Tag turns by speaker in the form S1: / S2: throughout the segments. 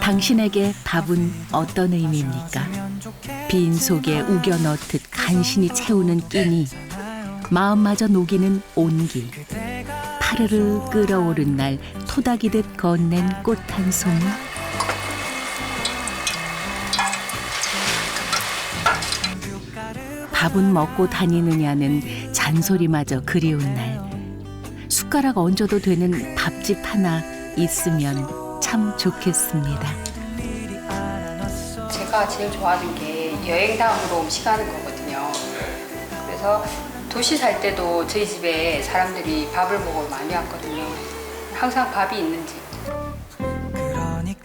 S1: 당신에게 밥은 어떤 의미입니까? 빈 속에 우겨 넣듯 간신히 채우는 끼니, 마음마저 녹이는 온기, 파르르 끓어오른 날 토닥이듯 건넨 꽃 한 송이. 밥은 먹고 다니느냐는 잔소리마저 그리운 날. 숟가락 얹어도 되는 밥집 하나 있으면 참 좋겠습니다.
S2: 제가 제일 좋아하는 게 여행 다음으로 음식 하는 거거든요. 그래서 도시 살 때도 저희 집에 사람들이 밥을 먹으러 많이 왔거든요. 항상 밥이 있는 집.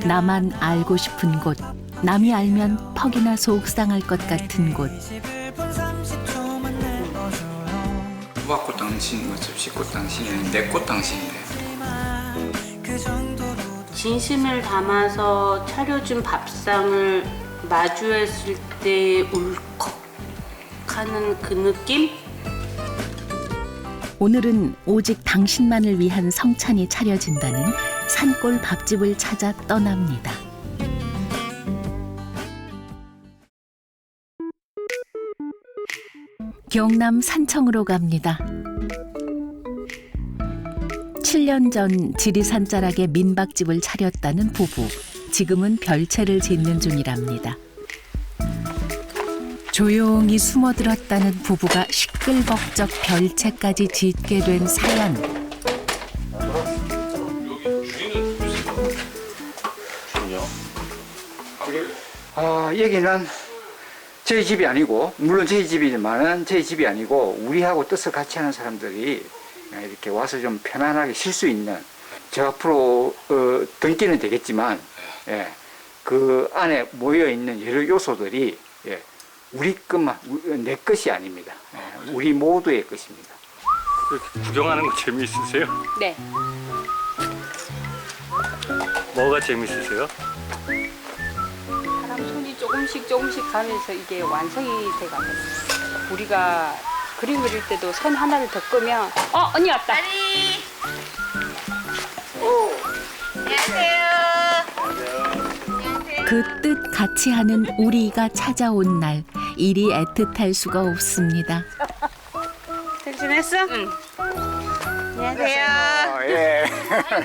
S1: 나만 알고 싶은 곳, 남이 알면 퍽이나 속상할 것 같은 곳.
S3: 호박꽃 당신, 뭐 접시꽃 당신이 내 꽃 당신인데
S4: 그 정도로
S5: 진심을 담아서 차려준 밥상을 마주했을 때 울컥하는 그 느낌?
S1: 오늘은 오직 당신만을 위한 성찬이 차려진다는 산골 밥집을 찾아 떠납니다. 경남 산청으로 갑니다. 7년 전 지리산 자락에 민박집을 차렸다는 부부. 지금은 별채를 짓는 중이랍니다. 조용히 숨어들었다는 부부가 시끌벅적 별채까지 짓게 된 사연.
S6: 아, 여기는 저희 집이 아니고, 물론 저희 집이지만은 저희 집이 아니고, 우리하고 뜻을 같이 하는 사람들이 이렇게 와서 좀 편안하게 쉴 수 있는, 저 앞으로, 어, 등기는 되겠지만, 예, 그 안에 모여 있는 여러 요소들이, 예, 우리 것만, 우- 내 것이 아닙니다. 예, 우리 모두의 것입니다.
S7: 구경하는 거 재미있으세요?
S2: 네.
S7: 뭐가 재미있으세요?
S2: 조금씩 조금씩 가면서 이게 완성이 돼가거든요. 우리가 그림 그릴 때도 선 하나를 더 끄면 어 언니 왔다.
S1: 그뜻 같이 하는 우리가 찾아온 날 일이 애틋할 수가 없습니다.
S5: 튼튼했어?
S2: 응.
S5: 안녕하세요.
S6: 아, 예.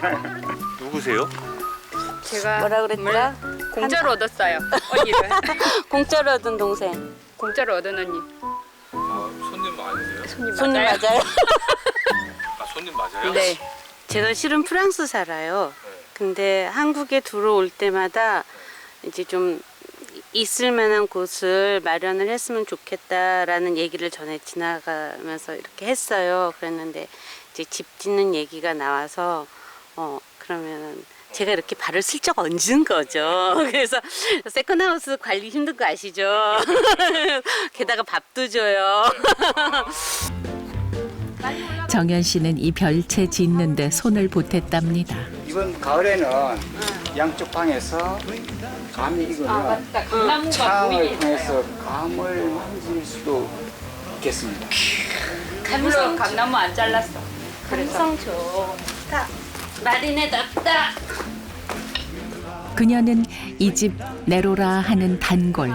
S7: 누구세요?
S2: 제가
S5: 뭐라 그랬더라?
S2: 공짜로 얻었어요. 언니를
S5: 공짜로 얻은 동생.
S2: 공짜로 얻은 언니.
S3: 아, 손님 아니세요?
S2: 손님,
S5: 손님
S2: 맞아요?
S5: 맞아요?
S3: 아, 손님 맞아요?
S2: 네.
S5: 제가 실은 프랑스 살아요. 근데 한국에 들어올 때마다 이제 좀 있을 만한 곳을 마련을 했으면 좋겠다라는 얘기를 전에 지나가면서 이렇게 했어요. 그랬는데 이제 집 짓는 얘기가 나와서 어 그러면은 제가 이렇게 발을 슬쩍 얹은 거죠. 그래서 세컨하우스 관리 힘든 거 아시죠? 게다가 밥도 줘요.
S1: 정연 씨는 이 별채 짓는데 손을 보탰답니다.
S6: 이번 가을에는 양쪽 방에서 감이 이거는
S2: 아
S6: 창을 통해서 감을 만질 수도 있겠습니다.
S2: 물론 감나무 안 잘랐어.
S5: 감성 좋다. 마린에 놨다.
S1: 그녀는 이 집 내로라 하는 단골.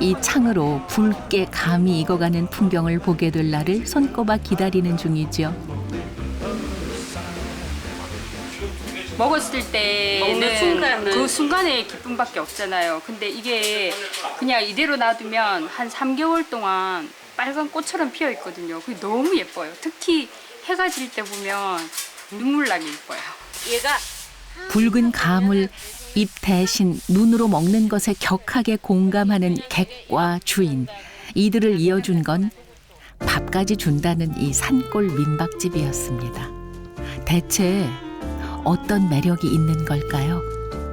S1: 이 창으로 붉게 감이 익어가는 풍경을 보게 될 날을 손꼽아 기다리는 중이죠.
S2: 먹었을
S5: 먹는
S2: 때는
S5: 순간은.
S2: 그 순간의 기쁨밖에 없잖아요. 근데 이게 그냥 이대로 놔두면 한 3개월 동안 빨간 꽃처럼 피어 있거든요. 그게 너무 예뻐요. 특히 해가 질 때 보면 눈물 나게 예뻐요.
S5: 얘가
S1: 붉은 감을 입 대신 눈으로 먹는 것에 격하게 공감하는 객과 주인. 이들을 이어준 건 밥까지 준다는 이 산골 민박집이었습니다. 대체 어떤 매력이 있는 걸까요?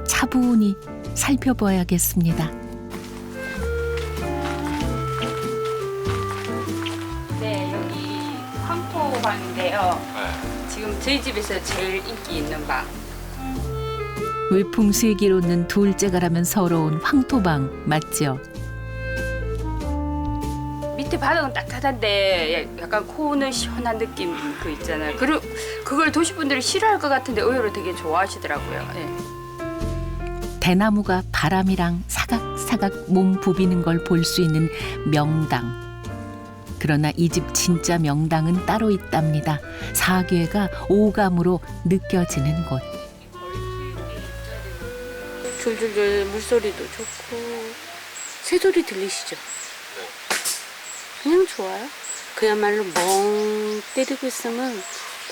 S1: 차분히 살펴봐야겠습니다.
S2: 저희 집에서 제일 인기 있는 방.
S1: 외풍수기로는 둘째가라면 서러운 황토방 맞죠?
S2: 밑에 바닥은 따뜻한데 약간 코는 시원한 느낌 그 있잖아요. 그리고 그걸 도시 분들이 싫어할 것 같은데 의외로 되게 좋아하시더라고요. 예.
S1: 대나무가 바람이랑 사각사각 몸 부비는 걸 볼 수 있는 명당. 그러나 이 집 진짜 명당은 따로 있답니다. 사계가 오감으로 느껴지는 곳.
S5: 줄줄줄 물소리도 좋고 새소리 들리시죠? 그냥 좋아요. 그야말로 멍 때리고 있으면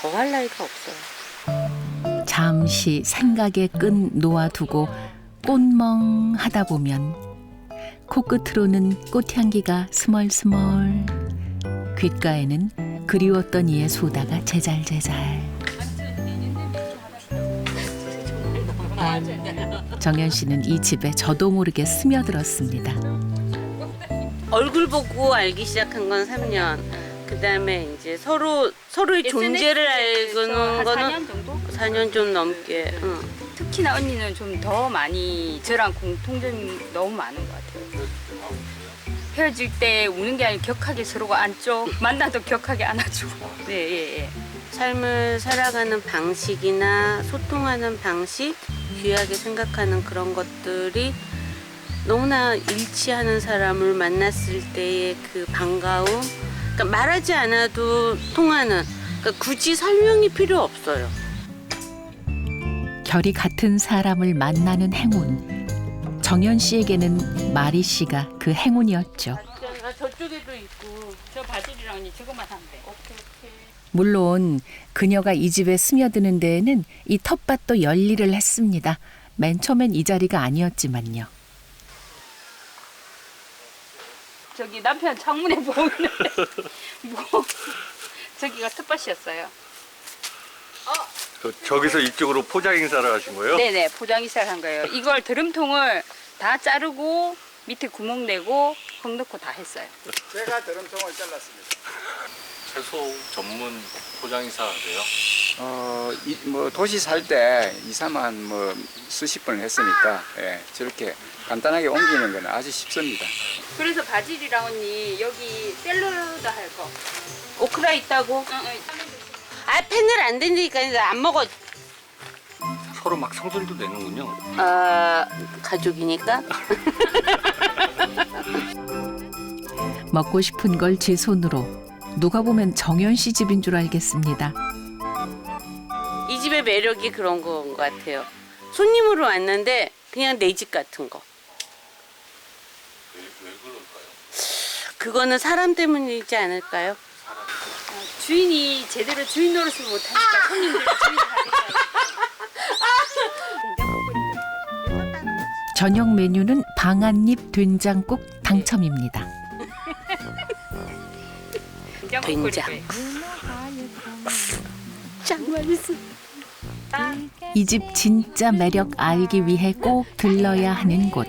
S5: 더 할 나위가 없어요.
S1: 잠시 생각의 끈 놓아두고 꽃멍하다 보면 코끝으로는 꽃향기가 스멀스멀 귓가에는 그리웠던 이의 소다가 제잘제잘 정연 씨는 이 집에 저도 모르게 스며들었습니다.
S5: 얼굴 보고 알기 시작한 건 3년. 그 다음에 이제 서로 서로의 존재를 알고는
S2: 한
S5: 거는
S2: 4년 정도?
S5: 4년 좀 넘게. 응.
S2: 특히나 언니는 좀 더 많이 저랑 공통점이 너무 많은 것 같아요. 헤어질 때 우는 게 아니라 격하게 서로가 안죠. 만나도 격하게 안아주고. 네, 예, 예.
S5: 삶을 살아가는 방식이나 소통하는 방식, 귀하게 생각하는 그런 것들이 너무나 일치하는 사람을 만났을 때의 그 반가움, 그러니까 말하지 않아도 통하는, 그러니까 굳이 설명이 필요 없어요.
S1: 결이 같은 사람을 만나는 행운. 정연 씨에게는 마리 씨가 그 행운이었죠.
S5: 저쪽에도 있고.
S2: 저 바질이랑 언니 저것만 하면 돼.
S1: 물론 그녀가 이 집에 스며드는 데에는 이 텃밭도 열일을 했습니다. 맨 처음엔 이 자리가 아니었지만요.
S2: 저기 남편 창문에 보이는 뭐 저기가 텃밭이었어요.
S7: 그 저기서 이쪽으로 포장 행사를 하신 거예요?
S2: 네네 포장이 시작한 거예요. 이걸 드럼통을 다 자르고 밑에 구멍 내고 흙 넣고 다 했어요.
S6: 제가 드럼통을 잘랐습니다.
S8: 채소 전문 포장이사세요?
S6: 어, 이, 뭐 도시 살때 2, 3만 뭐 수십 번을 했으니까 예, 저렇게 간단하게 옮기는 건 아주 쉽습니다.
S2: 그래서 바질이랑 언니 여기 샐러드 할 거.
S5: 오크라 있다고?
S2: 응, 응.
S5: 아, 팬을 안 된다니까 안 먹어.
S7: 서로 막 성질도 내는군요.
S5: 아, 가족이니까.
S1: 먹고 싶은 걸 제 손으로 누가 보면 정연 씨 집인 줄 알겠습니다.
S5: 이 집의 매력이 그런 건 것 같아요. 손님으로 왔는데 그냥 내 집 같은 거.
S8: 왜, 왜 그럴까요?
S5: 그거는 사람 때문이지 않을까요?
S2: 주인이 제대로 주인 노릇을 못하니까 손님들이 주인 하니까.
S1: 저녁 메뉴는 방앗잎 된장국 당첨입니다.
S5: 된장. 짱 맛있어.
S1: 이 집 진짜 매력 알기 위해 꼭 들러야 하는 곳.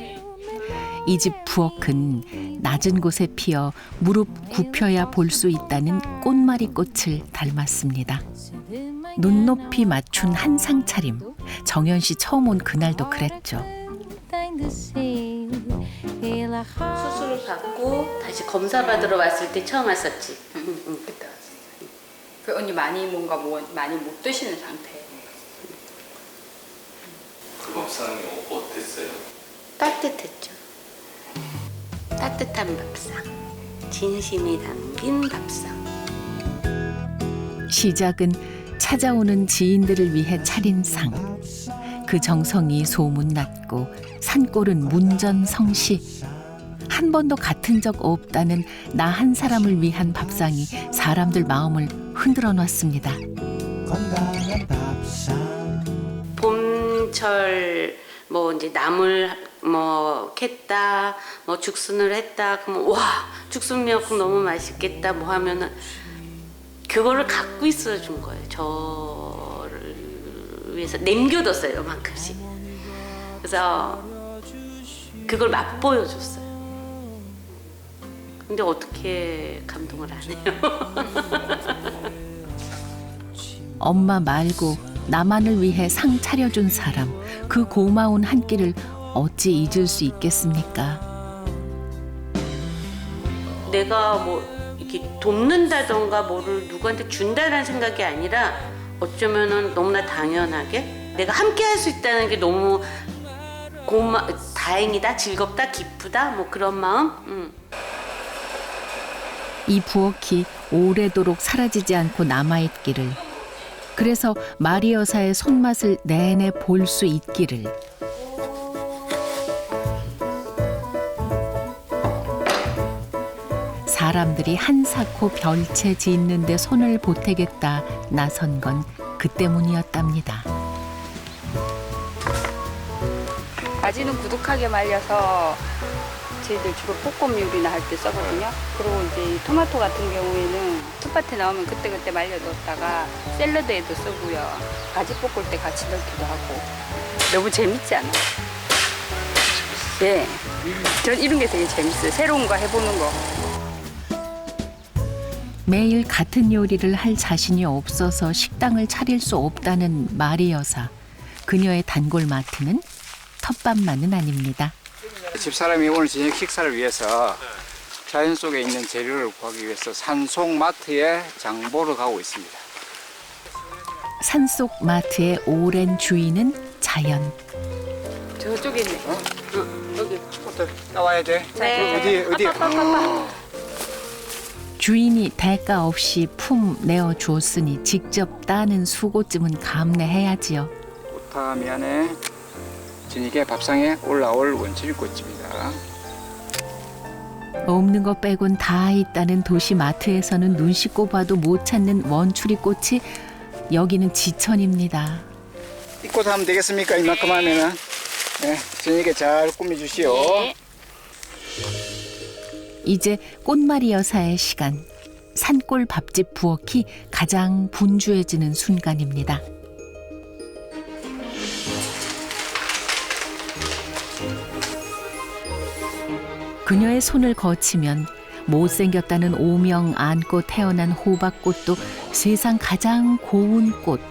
S1: 이 집 부엌은 낮은 곳에 피어 무릎 굽혀야 볼 수 있다는 꽃말이 꽃을 닮았습니다. 눈높이 맞춘 한상 차림. 정연 씨 처음 온 그날도 그랬죠.
S5: 수술을 받고 다시 검사 받으러 왔을 때 처음 왔었지. 응, 응.
S2: 그때 왔어요. 그 언니 많이 뭔가 뭐 많이 못 드시는 상태.
S8: 그 밥상이 어- 어땠어요?
S5: 따뜻했죠. 따뜻한 밥상. 진심이 담긴 밥상.
S1: 시작은 찾아오는 지인들을 위해 차린 상. 그 정성이 소문났고 산골은 문전성시. 한 번도 같은 적 없다는 나 한 사람을 위한 밥상이 사람들 마음을 흔들어 놨습니다.
S5: 봄철 뭐 이제 나물 뭐 캤다 뭐 죽순을 했다. 그러면 와 죽순 미역국 너무 맛있겠다. 뭐 하면은 그거를 갖고 있어 준 거예요. 저를 위해서 남겨뒀어요 요만큼씩. 그래서 그걸 맛보여 줬어요. 근데 어떻게 감동을 안 해요?
S1: 엄마 말고 나만을 위해 상 차려준 사람 그 고마운 한 끼를 어찌 잊을 수 있겠습니까?
S5: 내가 뭐 이렇게 돕는다던가 뭐를 누구한테 준다라는 생각이 아니라 어쩌면은 너무나 당연하게 내가 함께 할 수 있다는 게 너무 고마 다행이다 즐겁다 기쁘다 뭐 그런 마음 음.
S1: 이 부엌이 오래도록 사라지지 않고 남아있기를 그래서 마리 여사의 손맛을 내내 볼 수 있기를 사람들이 한사코 별채 짓는데 손을 보태겠다 나선 건 그 때문이었답니다.
S2: 가지는 구둑하게 말려서 저희들 주로 볶음 요리나 할때 써거든요. 그리고 이제 이 토마토 같은 경우에는 텃밭에 나오면 그때그때 말려뒀다가 샐러드에도 쓰고요. 가지 볶을 때 같이 넣기도 하고. 너무 재밌지 않아요? 네. 전 이런 게 되게 재밌어요. 새로운 거 해보는 거.
S1: 매일 같은 요리를 할 자신이 없어서 식당을 차릴 수 없다는 마리 여사. 그녀의 단골 마트는 텃밭만은 아닙니다.
S6: 집사람이 오늘 저녁 식사를 위해서 자연 속에 있는 재료를 구하기 위해서 산속 마트에 장 보러 가고 있습니다.
S1: 산속 마트의 오랜 주인은 자연.
S2: 저쪽에 있네.
S6: 여기 나와야 돼.
S5: 네.
S6: 어디 어디?
S1: 주인이 대가 없이 품 내어 주었으니 직접 따는 수고쯤은 감내해야지요.
S6: 미안해. 저녁에 밥상에 올라올 원칠꽃입니다.
S1: 없는 것 빼곤 다 있다는 도시 마트에서는 눈 씻고 봐도 못 찾는 원추리 꽃이 여기는 지천입니다.
S6: 이꽃 하면 되겠습니까? 이만큼 하면은. 네, 저녁에 잘 꾸며주시오.
S1: 이제 꽃말이 여사의 시간. 산골 밥집 부엌이 가장 분주해지는 순간입니다. 그녀의 손을 거치면 못생겼다는 오명 안고 태어난 호박꽃도 세상 가장 고운 꽃.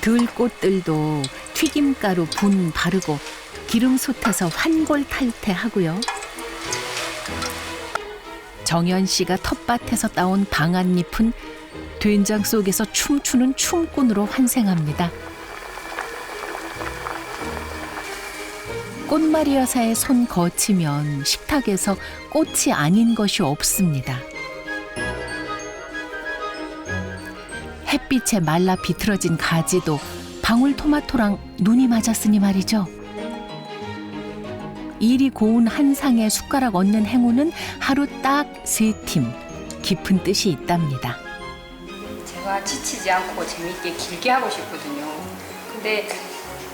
S1: 들꽃들도 튀김가루 분 바르고 기름 솥에서 환골 탈태하고요. 정연 씨가 텃밭에서 따온 방앗잎은 된장 속에서 춤추는 춤꾼으로 환생합니다. 꽃말이 여사의 손 거치면 식탁에서 꽃이 아닌 것이 없습니다. 햇빛에 말라 비틀어진 가지도 방울토마토랑 눈이 맞았으니 말이죠. 일이 고운 한 상에 숟가락 얹는 행운은 하루 딱 세 팀 깊은 뜻이 있답니다.
S2: 제가 지치지 않고 재밌게 길게 하고 싶거든요. 근데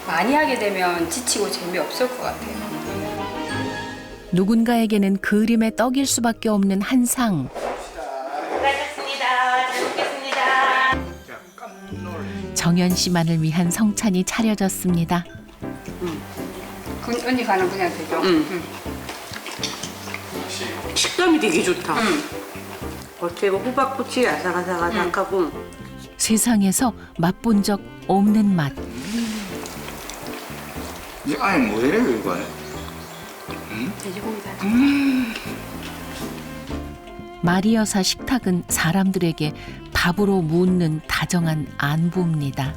S2: 많이 하게 되면 지치고 재미없을 것 같아요.
S1: 누군가에게는 그림의 떡일 수밖에 없는 한 상. 정연 씨만을 위한 성찬이 차려졌습니다.
S2: 그 언니 가는?
S5: 응.
S2: 응.
S5: 식감이 되게 좋다
S2: 응.
S5: 겉에가 호박꽃이 아삭아삭아삭하고
S1: 세상에서 맛본 적 없는 맛.
S3: 이 안에 뭐래요 이거?
S2: 돼지고기다.
S1: 마리여사 식탁은 사람들에게 밥으로 묻는 다정한 안부입니다.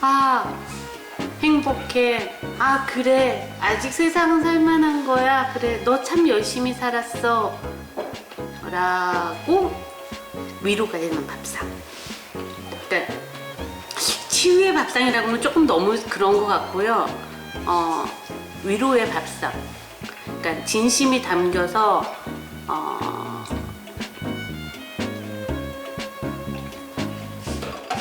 S5: 아 행복해. 아 그래. 아직 세상은 살만한 거야. 그래 너 참 열심히 살았어. 라고 위로가 되는 밥상. 그러니까 치유의 밥상이라고 하면 조금 너무 그런 것 같고요. 어, 위로의 밥상. 그러니까 진심이 담겨서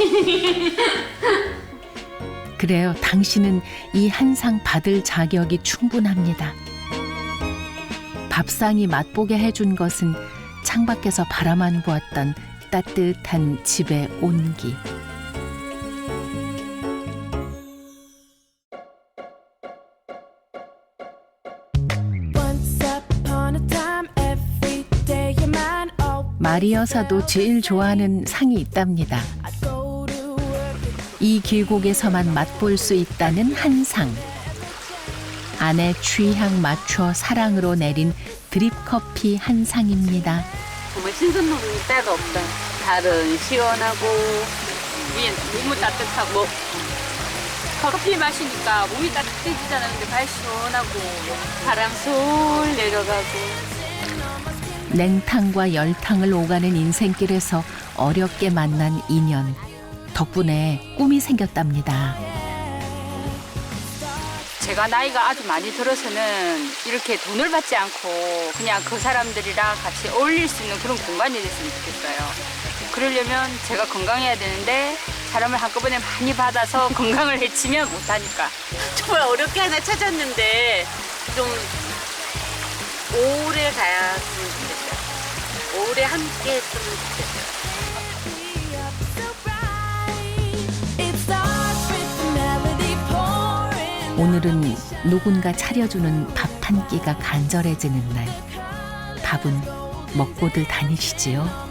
S1: 그래요. 당신은 이 한 상 받을 자격이 충분합니다. 밥상이 맛보게 해준 것은 창밖에서 바라만 보았던 따뜻한 집의 온기.
S9: Once upon a time, every day your mind.
S1: 마리 여사도 제일 좋아하는 상이 있답니다. 이 계곡에서만 맛볼 수 있다는 한상. 아내 취향 맞춰 사랑으로 내린 드립 커피 한 상입니다.
S5: 정말 신선 노름이 따로 없다. 달은 시원하고
S2: 위에 너무 따뜻하고
S5: 뭐
S2: 커피 마시니까 몸이 따뜻해지잖아요. 근데 발 시원하고
S5: 바람 솔 내려가고
S1: 냉탕과 열탕을 오가는 인생길에서 어렵게 만난 인연. 덕분에 꿈이 생겼답니다.
S2: 제가 나이가 아주 많이 들어서는 이렇게 돈을 받지 않고 그냥 그 사람들이랑 같이 어울릴 수 있는 그런 공간이 됐으면 좋겠어요. 그러려면 제가 건강해야 되는데 사람을 한꺼번에 많이 받아서 건강을 해치면 못하니까.
S5: 정말 어렵게 하나 찾았는데 좀 오래 가야으면 좋겠어요. 오래 함께 했으면 좋겠어요.
S1: 오늘은 누군가 차려주는 밥 한 끼가 간절해지는 날. 밥은 먹고들 다니시지요.